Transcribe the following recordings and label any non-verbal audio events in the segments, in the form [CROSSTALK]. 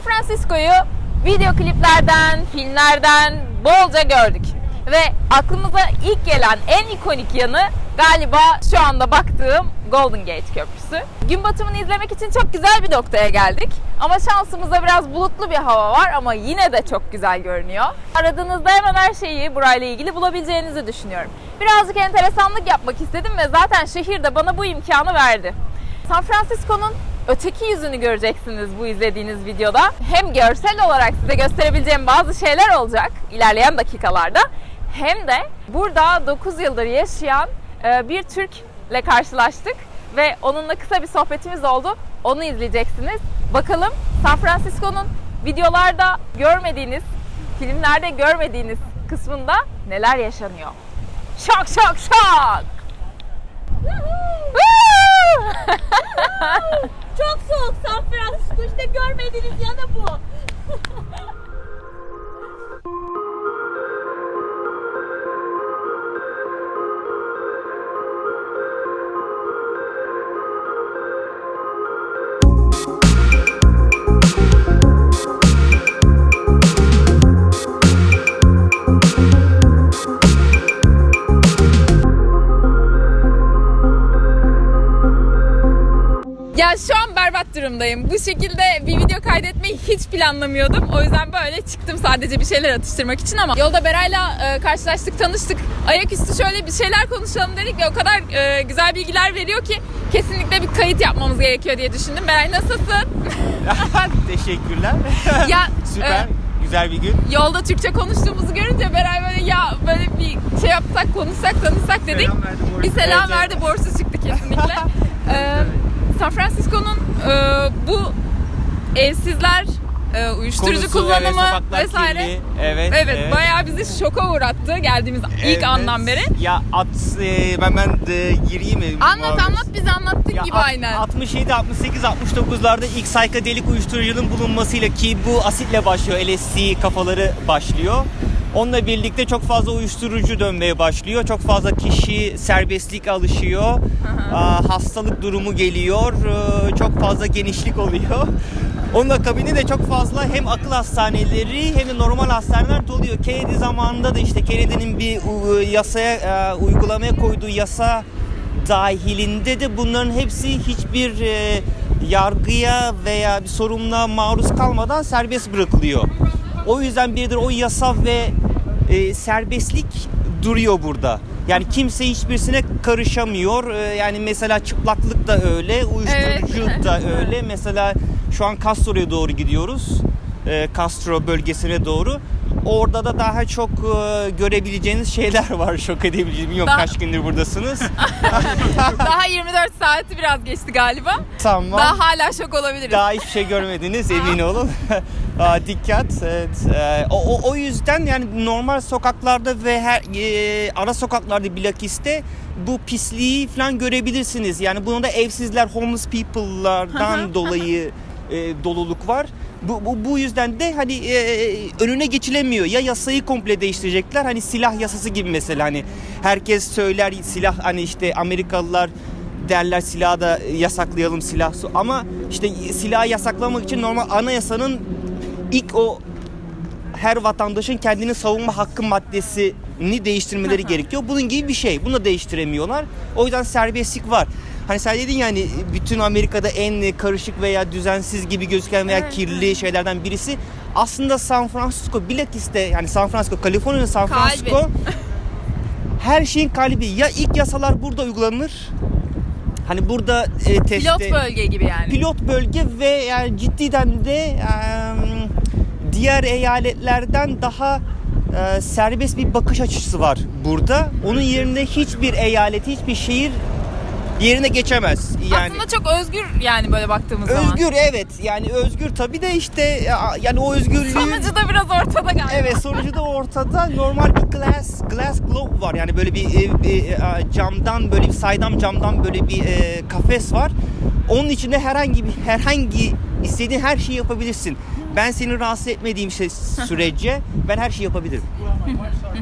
San Francisco'yu video kliplerden, filmlerden bolca gördük. Ve aklımıza ilk gelen en ikonik yanı galiba şu anda baktığım Golden Gate Köprüsü. Gün batımını izlemek için çok güzel bir noktaya geldik. Ama şansımıza biraz bulutlu bir hava var ama yine de çok güzel görünüyor. Aradığınızda hemen her şeyi burayla ilgili bulabileceğinizi düşünüyorum. Birazcık enteresanlık yapmak istedim ve zaten şehir de bana bu imkanı verdi. San Francisco'nun öteki yüzünü göreceksiniz bu izlediğiniz videoda. Hem görsel olarak size gösterebileceğim bazı şeyler olacak ilerleyen dakikalarda. Hem de burada 9 yıldır yaşayan e, bir Türk'le karşılaştık ve onunla kısa bir sohbetimiz oldu. Onu izleyeceksiniz. Bakalım San Francisco'nun videolarda görmediğiniz, filmlerde görmediğiniz kısmında neler yaşanıyor. Şok şok şok! Çok soğuk San Francisco işte görmediğiniz yanı bu. [LAUGHS] durumdayım. Bu şekilde bir video kaydetmeyi hiç planlamıyordum. O yüzden böyle çıktım sadece bir şeyler atıştırmak için ama yolda Beray'la e, karşılaştık, tanıştık. Ayaküstü şöyle bir şeyler konuşalım dedik ve o kadar e, güzel bilgiler veriyor ki kesinlikle bir kayıt yapmamız gerekiyor diye düşündüm. Beray nasılsın? [LAUGHS] Teşekkürler. ya [LAUGHS] Süper. e, Güzel bir gün. yolda Türkçe konuştuğumuzu görünce Beray böyle ya böyle bir şey yapsak, konuşsak, tanışsak dedik. Selam verdi, bir selam verdi, borçsuz çıktı kesinlikle. [LAUGHS] Ee, San Francisco'nun e, bu evsizler, e, uyuşturucu Konusu, evet, kullanımı sokaklar vesaire. kirli. Evet. Evet, bayağı bizi şoka uğrattı geldiğimiz ilk Evet. andan beri. Ya at e, ben ben de gireyim mi? Anlat Muhabbet? anlat biz anlattık Ya gibi at- aynen. 67, 68, 69'larda ilk saykadelik uyuşturucunun bulunmasıyla ki bu asitle başlıyor. LSD kafaları başlıyor. Onunla birlikte çok fazla uyuşturucu dönmeye başlıyor. Çok fazla kişi serbestlik alışıyor. Aa, hastalık durumu geliyor. Ee, Çok fazla genişlik oluyor. [LAUGHS] Onun akabinde de çok fazla hem akıl hastaneleri hem de normal hastaneler doluyor. Kennedy zamanında da işte Kennedy'nin bir u- yasaya e, uygulamaya koyduğu yasa dahilinde de bunların hepsi hiçbir e, yargıya veya bir sorumluluğa maruz kalmadan serbest bırakılıyor. O yüzden biridir o yasa ve e, serbestlik duruyor burada. Yani kimse hiçbirisine karışamıyor. E, yani mesela çıplaklık da öyle, uyuşturucu Evet. da [LAUGHS] öyle. Mesela şu an Castro'ya doğru gidiyoruz. E, Castro bölgesine doğru. Orada da daha çok e, görebileceğiniz şeyler [LAUGHS] var. Şok edebileceğim. Bilmiyorum Daha- kaç gündür buradasınız. [LAUGHS] Daha 24 saati biraz geçti galiba. tamam. Daha hala şok olabiliriz. Daha hiçbir şey görmediniz emin olun. Dikkat. Evet. Ee, o, o, o yüzden yani normal sokaklarda ve her e, ara sokaklarda bilakiste bu pisliği falan görebilirsiniz. Yani bunda evsizler, homeless people'lardan dolayı e, doluluk var. Bu, bu, bu yüzden de hani e, önüne geçilemiyor. Ya yasayı komple değiştirecekler. Hani silah yasası gibi mesela hani herkes söyler silah hani işte Amerikalılar derler silahı da yasaklayalım silah su ama işte silahı yasaklamak için normal anayasanın ilk o her vatandaşın kendini savunma hakkı maddesini değiştirmeleri gerekiyor. Bunun gibi bir şey. Bunu da değiştiremiyorlar. O yüzden serbestlik var. Hani sen dedin yani bütün Amerika'da en karışık veya düzensiz gibi gözüken veya Evet, kirli şeylerden birisi aslında San Francisco bilakis de yani San Francisco, Kaliforniya'nın San Kalbi. Francisco her şeyin kalbi. Ya ilk yasalar burada uygulanır. Hani burada e, testte, Pilot bölge gibi yani. pilot bölge ve yani ciddiden de e, diğer eyaletlerden daha e, serbest bir bakış açısı var burada. Onun yerine hiçbir eyalet, hiçbir şehir yerine geçemez. Yani Aslında çok özgür yani böyle baktığımız zaman. özgür evet. Yani özgür tabii de işte ya- yani o özgürlüğü Sonucu da biraz ortada galiba. Evet sonucu da ortada normal bir glass glass globe var yani böyle bir, e, bir, e, camdan böyle bir saydam camdan böyle bir e, kafes var. Onun içinde herhangi bir herhangi istediğin her şeyi yapabilirsin. Ben seni rahatsız etmediğim şey [LAUGHS] sürece ben her şeyi yapabilirim.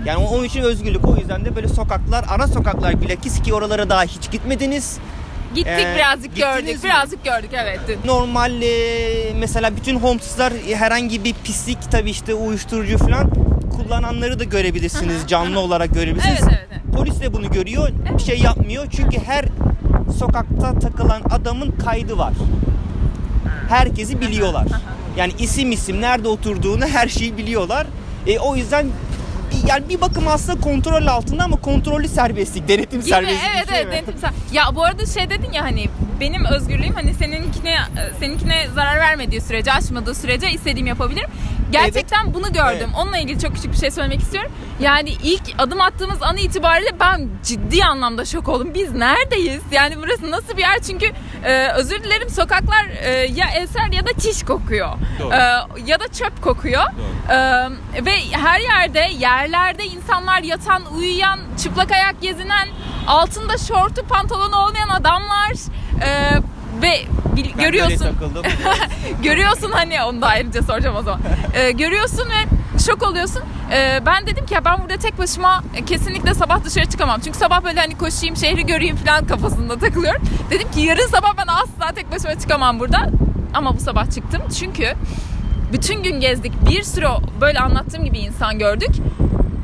Yani onun için özgürlük. O yüzden de böyle sokaklar, ana sokaklar bilakis ki oralara daha hiç gitmediniz. Gittik Ee, birazcık gördük. mi? Birazcık gördük evet. Normal e, mesela bütün homes'lar herhangi bir pislik tabii işte uyuşturucu falan kullananları da görebilirsiniz. Canlı olarak görebilirsiniz. Evet, evet, evet. Polis de bunu görüyor. Bir şey yapmıyor. Çünkü her sokakta takılan adamın kaydı var. Herkesi biliyorlar. Yani isim isim nerede oturduğunu her şeyi biliyorlar. E, o yüzden yani bir bakım aslında kontrol altında ama kontrollü serbestlik, denetim Gibi, serbestlik. evet şey evet mi? denetim ser- Ya bu arada şey dedin ya hani benim özgürlüğüm hani seninkine seninkine zarar vermediği sürece açmadığı sürece istediğim yapabilirim. Gerçekten bunu gördüm. Evet. Onunla ilgili çok küçük bir şey söylemek istiyorum. Yani ilk adım attığımız an itibariyle ben ciddi anlamda şok oldum. Biz neredeyiz? Yani burası nasıl bir yer? Çünkü e, özür dilerim sokaklar e, ya eser ya da çiş kokuyor. Doğru. E, ya da çöp kokuyor. E, ve her yerde yerlerde insanlar yatan, uyuyan, çıplak ayak gezinen, altında şortu, pantolonu olmayan adamlar e, ve bil- görüyorsun [LAUGHS] görüyorsun hani onu da ayrıca soracağım o zaman. Ee, görüyorsun ve şok oluyorsun. Ee, ben dedim ki ya ben burada tek başıma kesinlikle sabah dışarı çıkamam. Çünkü sabah böyle hani koşayım şehri göreyim falan kafasında takılıyorum. Dedim ki yarın sabah ben asla tek başıma çıkamam burada. Ama bu sabah çıktım çünkü bütün gün gezdik. Bir sürü böyle anlattığım gibi insan gördük.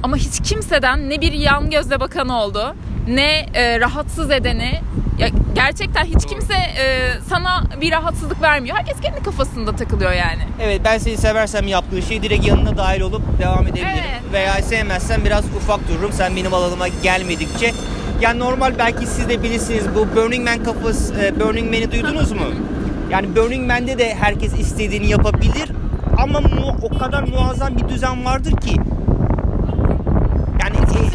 Ama hiç kimseden ne bir yan gözle bakan oldu, ne e, rahatsız edeni. Ya gerçekten hiç kimse e, sana bir rahatsızlık vermiyor. Herkes kendi kafasında takılıyor yani. Evet ben seni seversem yaptığın şey direkt yanına dahil olup devam edebilirim. Evet. Veya sevmezsen biraz ufak dururum sen benim alanıma gelmedikçe. Yani normal belki siz de bilirsiniz bu Burning Man kafası, e, Burning Man'i duydunuz mu? [LAUGHS] Yani Burning Man'de de herkes istediğini yapabilir ama mu- o kadar muazzam bir düzen vardır ki.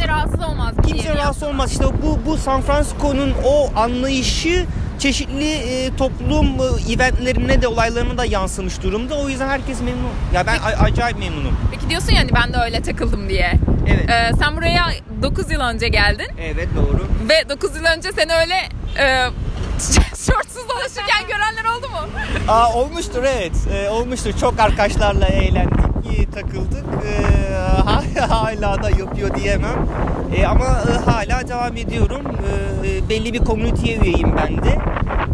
Rahatsız olmaz. bir kimse rahatsız yapsana. olmaz. İşte bu bu San Francisco'nun o anlayışı çeşitli e, toplum e, eventlerine de olaylarına da yansımış durumda. O yüzden herkes memnun. Ya ben a- acayip memnunum. Peki diyorsun yani ben de öyle takıldım diye. Evet. Ee, sen buraya 9 yıl önce geldin Evet doğru. ve 9 yıl önce seni öyle e, [LAUGHS] şortsuz dolaşırken görenler oldu mu? Aa, olmuştur evet. Ee, olmuştur. Çok arkadaşlarla eğlendik, iyi takıldık. Ee, [LAUGHS] hala- da yapıyor diyemem. Ee, ama e, hala devam ediyorum. Ee, belli bir komüniteye üyeyim ben de.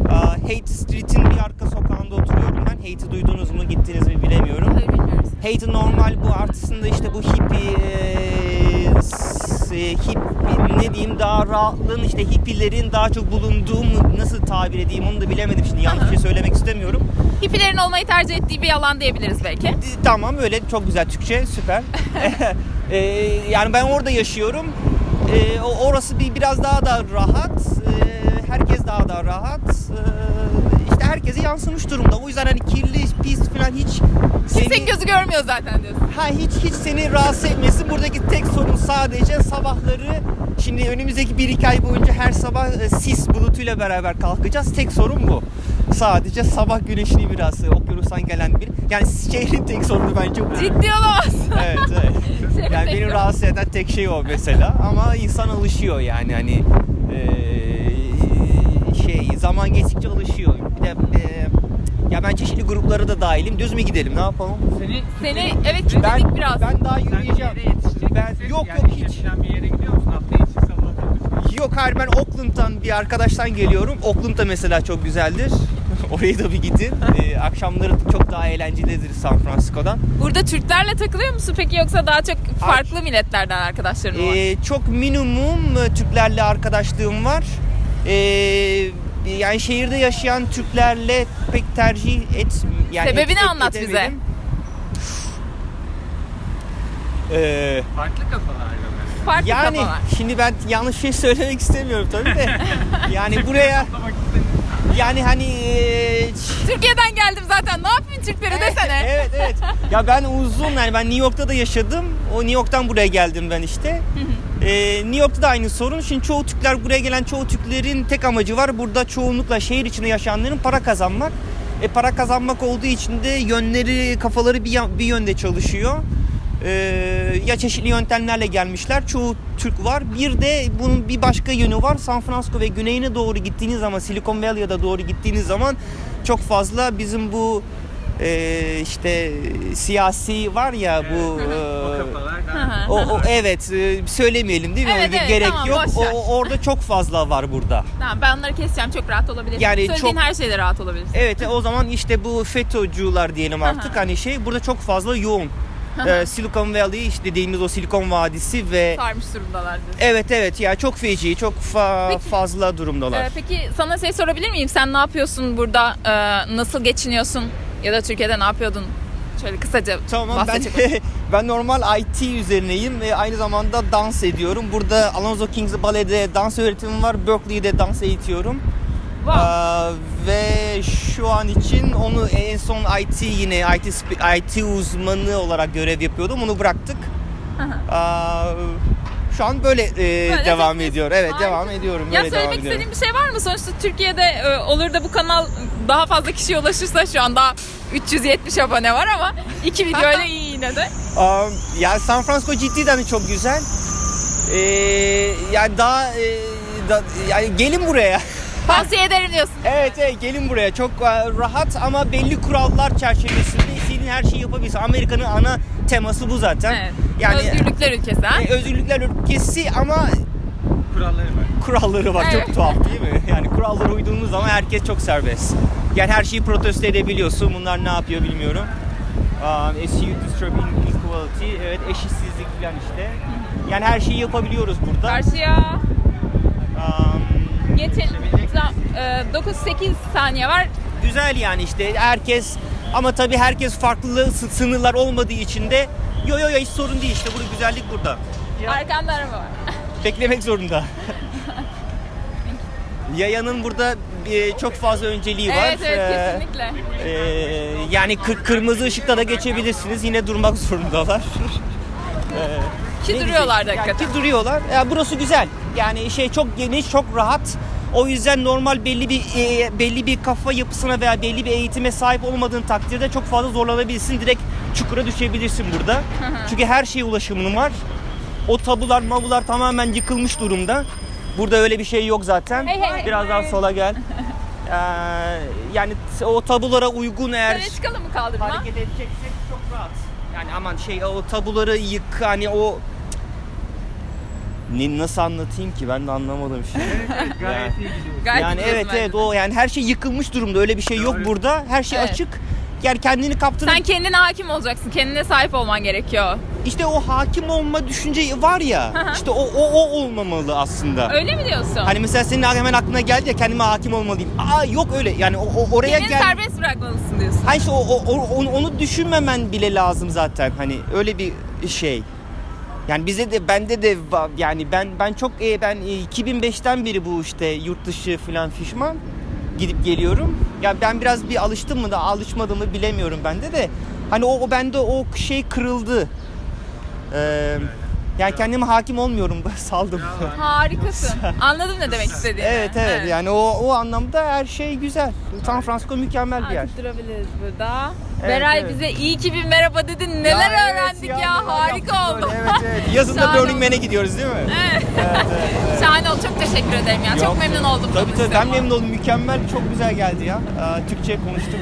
Aa, Hate Street'in bir arka sokağında oturuyorum ben. Hate'i duydunuz mu, gittiniz mi bilemiyorum. Hayır. Hate normal bu artısında işte bu hippie e, e, hip ne diyeyim daha rahatlığın işte hippilerin daha çok bulunduğu mu nasıl tabir edeyim onu da bilemedim şimdi yanlış bir şey söylemek istemiyorum. Hippilerin olmayı tercih ettiği bir yalan diyebiliriz belki. Tamam öyle çok güzel Türkçe süper. [LAUGHS] E, yani ben orada yaşıyorum. E, o- orası bir biraz daha da rahat. E, herkes daha da rahat. E, herkese yansımış durumda. O yüzden hani kirli, pis falan hiç Kimsenin gözü görmüyor zaten diyorsun. Ha hiç hiç seni rahatsız etmesin. Buradaki tek sorun sadece sabahları şimdi önümüzdeki 1-2 ay boyunca her sabah e, sis bulutuyla beraber kalkacağız. Tek sorun bu. Sadece sabah güneşini biraz e, okyanustan gelen bir. Yani şehrin tek sorunu bence bu. Ciddi olamazsın. Evet, evet. [LAUGHS] Yani beni rahatsız eden tek şey o mesela. Ama insan alışıyor yani hani e, şey zaman geçtikçe alışıyor. Ya ben çeşitli gruplara da dahilim. Düz mü gidelim? Ne yapalım? Seni, Seni evet kilitledik Ben biraz. ben daha sen bir yürüyeceğim. yere yetişecek Ben misin? yok yani yok hiç. yetişen bir yere gidiyor musun? Hafta içi Yok hayır ben Oakland'dan bir arkadaştan geliyorum. Oakland da mesela çok güzeldir. [LAUGHS] Oraya da bir gidin. Ee, akşamları çok daha eğlencelidir San Francisco'dan. Burada Türklerle takılıyor musun peki yoksa daha çok farklı milletlerden arkadaşların mı var? Ee, çok minimum e, Türklerle arkadaşlığım var. Ee, yani şehirde yaşayan Türklerle pek tercih et yani Sebebini et- anlat bize. Ee, Farklı kafalar böyle. Farklı yani kafalar. şimdi ben yanlış şey söylemek istemiyorum tabii de. [LAUGHS] yani buraya yani hani e, Türkiye'den geldim zaten. Ne yapayım Türkleri desene. evet evet. [LAUGHS] Ya ben uzun yani ben New York'ta da yaşadım. O New York'tan buraya geldim ben işte. Ee, New York'ta da aynı sorun. Şimdi çoğu Türkler buraya gelen çoğu Türklerin tek amacı var. Burada çoğunlukla şehir içinde yaşayanların para kazanmak. E, para kazanmak olduğu için de yönleri, kafaları bir, bir yönde çalışıyor. Ee, ya çeşitli yöntemlerle gelmişler. Çoğu Türk var. Bir de bunun bir başka yönü var. San Francisco ve güneyine doğru gittiğiniz zaman, Silicon Valley'e doğru gittiğiniz zaman çok fazla bizim bu e, işte siyasi var ya bu Evet. e, o. O, evet e, söylemeyelim değil mi? Evet, evet, Gerek tamam, yok. O, orada çok fazla var burada. Tamam ben onları keseceğim çok rahat olabilirsin. Yani Söylediğin çok- her şeyde rahat olabilirsin. Evet o zaman işte bu FETÖ'cüler diyelim artık hani şey burada çok fazla yoğun. Ee, Silicon Valley işte dediğimiz o Silikon Vadisi ve Sarmış durumdalar diyorsun. evet evet ya çok feci çok fa- Peki. fazla durumdalar. Ee, peki sana şey sorabilir miyim? Sen ne yapıyorsun burada? Ee, nasıl geçiniyorsun? Ya da Türkiye'de ne yapıyordun? Şöyle kısaca Tamam ben bahsedecek olursak. [LAUGHS] ben normal IT üzerineyim ve aynı zamanda dans ediyorum. Burada Alonzo Kings Ballet'de dans öğretimim var. Berkeley'de dans eğitiyorum. Wow. Ee, ve şu an için onu en son IT yine IT sp- IT uzmanı olarak görev yapıyordum. Onu bıraktık. Ee, şu an böyle, e, devam tek- ediyor. Evet Harika. devam ediyorum. Ya Böyle devam söylemek ediyorum. istediğin bir şey var mı? Sonuçta Türkiye'de e, olur da bu kanal daha fazla kişiye ulaşırsa şu anda 370 abone var ama iki [LAUGHS] videoyla iyi yine de. Um, ya San Francisco cidden çok güzel. Ee, yani daha e, da, yani gelin buraya. Tavsiye ederim diyorsun. [LAUGHS] evet evet gelin buraya. Çok e, rahat ama belli kurallar çerçevesinde istediğin her şeyi yapabilirsin. Amerika'nın ana teması bu zaten. Evet. Yani Özgürlükler ülkesi ha. e, özgürlükler ülkesi ama Kuralları var. kuralları var. Evet. Çok tuhaf değil mi? Yani kurallara uyduğunuz zaman herkes çok serbest. Yani her şeyi protesto edebiliyorsun. Bunlar ne yapıyor bilmiyorum. Um, SU disturbing equality. Evet eşitsizlik falan işte. Yani her şeyi yapabiliyoruz burada. Karşıya Um, geçelim. Tamam, e, 9-8 saniye var. güzel yani işte herkes ama tabii herkes farklı sı- sınırlar olmadığı için de yo yo yo hiç sorun değil işte burada güzellik burada. Arkanda araba var. Beklemek zorunda. [LAUGHS] Yayanın burada e, çok fazla önceliği var. Evet evet Ee, kesinlikle. Ee, yani kır- kırmızı ışıkta da geçebilirsiniz. Yine durmak zorundalar. Ee, [LAUGHS] Ki ne duruyorlar diyecek? hakikaten. Yani ki duruyorlar. Ya burası güzel. Yani şey çok geniş, çok rahat. O yüzden normal belli bir e, belli bir kafa yapısına veya belli bir eğitime sahip olmadığın takdirde çok fazla zorlanabilirsin. Direkt çukura düşebilirsin burada. [LAUGHS] Çünkü her şeye ulaşımın var. O tabular, mabular tamamen yıkılmış durumda. Burada öyle bir şey yok zaten. Hey, hey. Biraz daha sola gel. [LAUGHS] Ee, yani o tabulara uygun eğer Böyle çıkalım mı kaldırma? hareket edeceksek çok rahat. Yani aman şey o tabuları yık hani o ne nasıl anlatayım ki ben de anlamadım şimdi. Gayet iyi gidiyor. Gayet yani evet evet o yani her şey yıkılmış durumda öyle bir şey yok Doğru. burada. Her şey Evet. açık. Yani kendini kaptırıp Sen kendine hakim olacaksın. Kendine sahip olman gerekiyor. işte o hakim olma düşünce var ya. işte o o o olmamalı aslında. Öyle mi diyorsun? Hani mesela senin hemen aklına geldi ya kendime hakim olmalıyım. Aa yok öyle. Yani o, o- oraya Kendini gel. serbest bırakmalısın diyorsun. Hani işte o, o- o- onu, onu düşünmemen bile lazım zaten. Hani öyle bir şey. Yani bize de bende de yani ben ben çok e, ben e, 2005'ten beri bu işte yurt dışı falan fişman gidip geliyorum. Ya ben biraz bir alıştım mı da alışmadım mı bilemiyorum bende de. Hani o, o bende o şey kırıldı. Ee, yani kendime hakim olmuyorum [LAUGHS] saldım. Harikasın. Anladım ne demek istediğini. evet, evet yani o o anlamda her şey güzel. San Francisco mükemmel bir yer. Artık durabiliriz burada. Beray evet. bize iyi ki bir merhaba dedin. Neler Ya evet öğrendik ya. neler Harika oldu. Evet evet. [LAUGHS] Yazın da Burning. Man'e gidiyoruz değil mi? Evet. Evet, evet, evet. Şahane oldu. Çok teşekkür ederim ya. Çok Yok. memnun oldum. Tabii tabii ben memnun oldum. Mükemmel, çok güzel geldi ya. Aa, Türkçe konuştuk.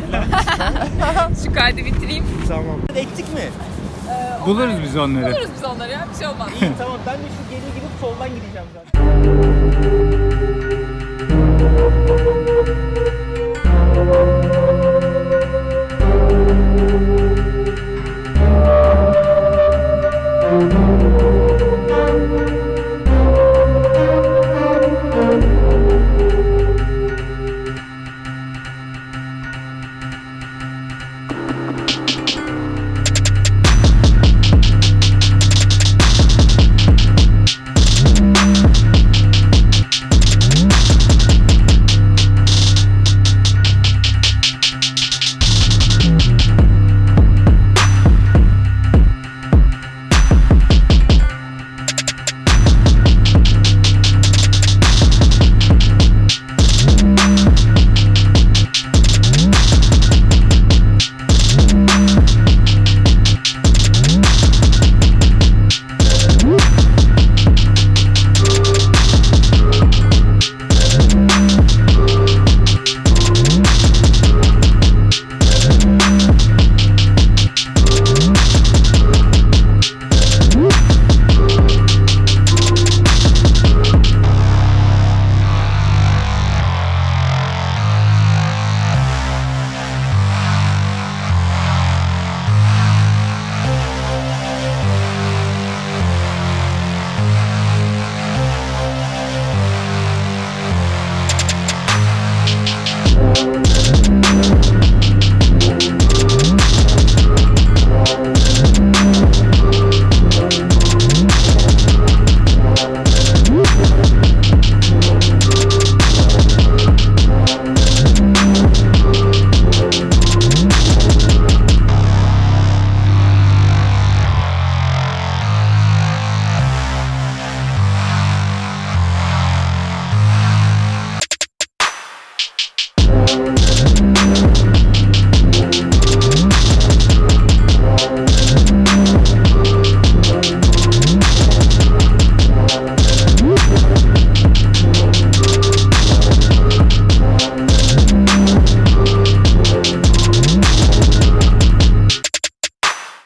[LAUGHS] Şu kaydı bitireyim. tamam. Ektik mi? Buluruz biz onları. Buluruz biz onları ya. Bir şey olmaz. İyi tamam. Ben de şu geri gidip soldan gideceğim zaten.